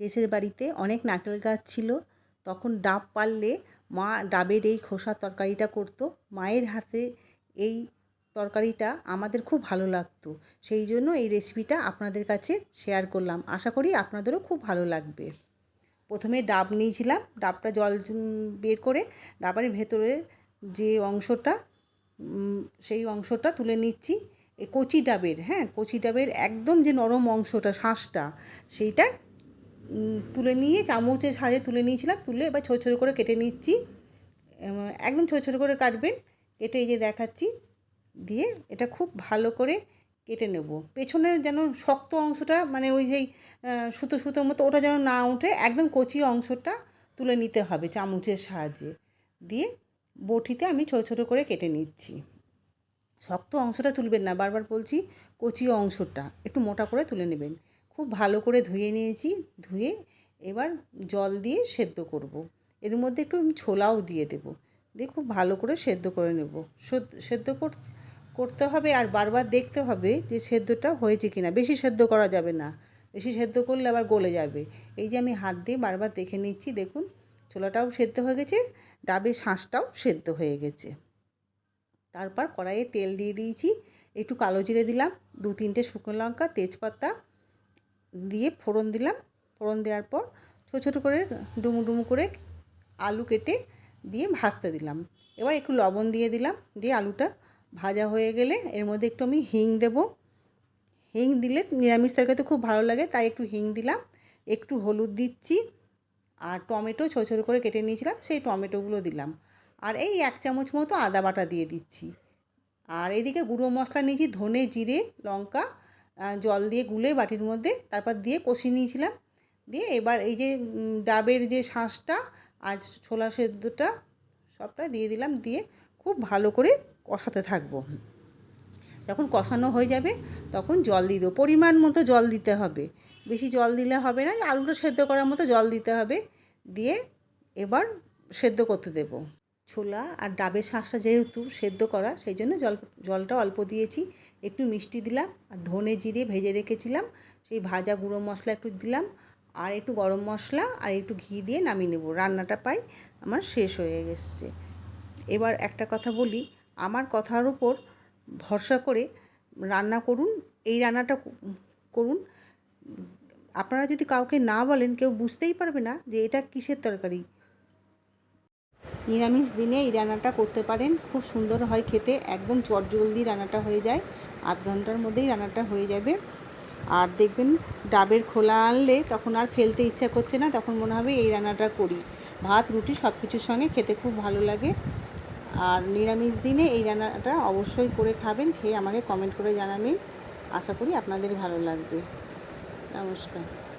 দেশের বাড়িতে অনেক নারকেল গাছ ছিল। তখন ডাব পারলে মা ডাবের এই খোসার তরকারিটা করতো। মায়ের হাতে এই তরকারিটা আমাদের খুব ভালো লাগতো। সেই জন্য এই রেসিপিটা আপনাদের কাছে শেয়ার করলাম। আশা করি আপনাদেরও খুব ভালো লাগবে। প্রথমে ডাব নিয়েছিলাম। ডাবটা জল বের করে ডাবের ভেতরের যে অংশটা সেই অংশটা তুলে নিচ্ছি। কচি ডাবের হ্যাঁ কচি ডাবের একদম যে নরম অংশটা, শাঁসটা, সেইটা তুলে নিয়ে চামচের সাহায্যে তুলে নিয়েছিলাম, তুলে এবার ছোটো ছোটো করে কেটে নিচ্ছি। একদম ছোটো ছোটো করে কাটবেন। কেটে এই যে দেখাচ্ছি, দিয়ে এটা খুব ভালো করে কেটে নেব। পেছনের যেন শক্ত অংশটা মানে ওই যেই সুতো সুতোর মতো, ওটা যেন না উঠে, একদম কচি অংশটা তুলে নিতে হবে চামচের সাহায্যে। দিয়ে বটিতে আমি ছোটো ছোটো করে কেটে নিচ্ছি। শক্ত অংশটা তুলবেন না, বারবার বলছি কচি অংশটা, একটু মোটা করে তুলে নেবেন। খুব ভালো করে ধুয়ে নিয়েছি। ধুয়ে এবার জল দিয়ে সেদ্ধ করব। এর মধ্যে একটু ছোলাও দিয়ে দেব। দিয়ে খুব ভালো করে সেদ্ধ করে নেব। সেদ্ধ কর- করতে হবে আর বারবার দেখতে হবে যে সেদ্ধটা হয়েছে কিনা। বেশি সেদ্ধ করা যাবে না। বেশি সেদ্ধ করলে আবার গলে যাবে। এই যে আমি হাত দিয়ে বারবার দেখে নিচ্ছি, দেখুন, ছোলাটাও সেদ্ধ হয়ে গেছে, ডাবের শাঁসটাও সেদ্ধ হয়ে গেছে। তারপর কড়াইয়ে তেল দিয়ে দিয়েছি। একটু কালো জিরে দিলাম, দু তিনটে শুকনো লঙ্কা, তেজপাতা দিয়ে ফোড়ন দিলাম। ফোড়ন দেওয়ার পর ছোটো ছোটো করে ডুমু ডুমু করে আলু কেটে দিয়ে ভাজতে দিলাম। এবার একটু লবণ দিয়ে দিলাম। দিয়ে আলুটা ভাজা হয়ে গেলে এর মধ্যে একটু আমি হিং দেব। হিং দিলে নিরামিষ তরকারিতে খুব ভালো লাগে, তাই একটু হিং দিলাম। একটু হলুদ দিচ্ছি আর টমেটো ছোটো ছোটো করে কেটে নিয়েছিলাম, সেই টমেটোগুলো দিলাম। আর এই এক চামচ মতো আদা বাটা দিয়ে দিচ্ছি। আর এদিকে গুঁড়ো মশলা নিয়েছি, ধনে জিরে, লঙ্কা জল দিয়ে গুলে বাটির মধ্যে তারপর দিয়ে কষিয়ে নিয়েছিলাম। দিয়ে এবার এই যে ডাবের যে শাঁসটা আর ছোলা সেদ্ধটা সবটা দিয়ে দিলাম, দিয়ে খুব ভালো করে কষাতে থাকব। যখন কষানো হয়ে যাবে তখন জল দিয়ে দেবো। পরিমাণ মতো জল দিতে হবে। বেশি জল দিলে হবে না যে আলুটা সেদ্ধ করার মতো জল দিতে হবে। দিয়ে এবার সেদ্ধ করতে দেবো। ছোলা আর ডাবের শাঁসটা যেহেতু সেদ্ধ করা, সেই জন্য জল, জলটা অল্প দিয়েছি। একটু মিষ্টি দিলাম, আর ধনে জিরে ভেজে রেখেছিলাম, সেই ভাজা গুঁড়ো মশলা একটু দিলাম, আর একটু গরম মশলা আর একটু ঘি দিয়ে নামিয়ে নেব। রান্নাটা পাই আমার শেষ হয়ে গেছে এবার একটা কথা বলি, আমার কথার উপর ভরসা করে রান্না করুন, এই রান্নাটা করুন। আপনারা যদি কাউকে না বলেন, কেউ বুঝতেই পারবে না যে এটা কিসের তরকারি। নিরামিষ দিনে এই রান্নাটা করতে পারেন। খুব সুন্দর হয় খেতে, একদম চটজলদি রান্নাটা হয়ে যায়। আধ ঘণ্টার মধ্যেই রান্নাটা হয়ে যাবে। আর দেখবেন ডাবের খোলা আনলে তখন আর ফেলতে ইচ্ছা করছে না, তখন মনে হবে এই রান্নাটা করি। ভাত, রুটি সব কিছুর সঙ্গে খেতে খুব ভালো লাগে। আর নিরামিষ দিনে এই রান্নাটা অবশ্যই করে খাবেন, খেয়ে আমাকে কমেন্ট করে জানাবেন। আশা করি আপনাদের ভালো লাগবে। নমস্কার।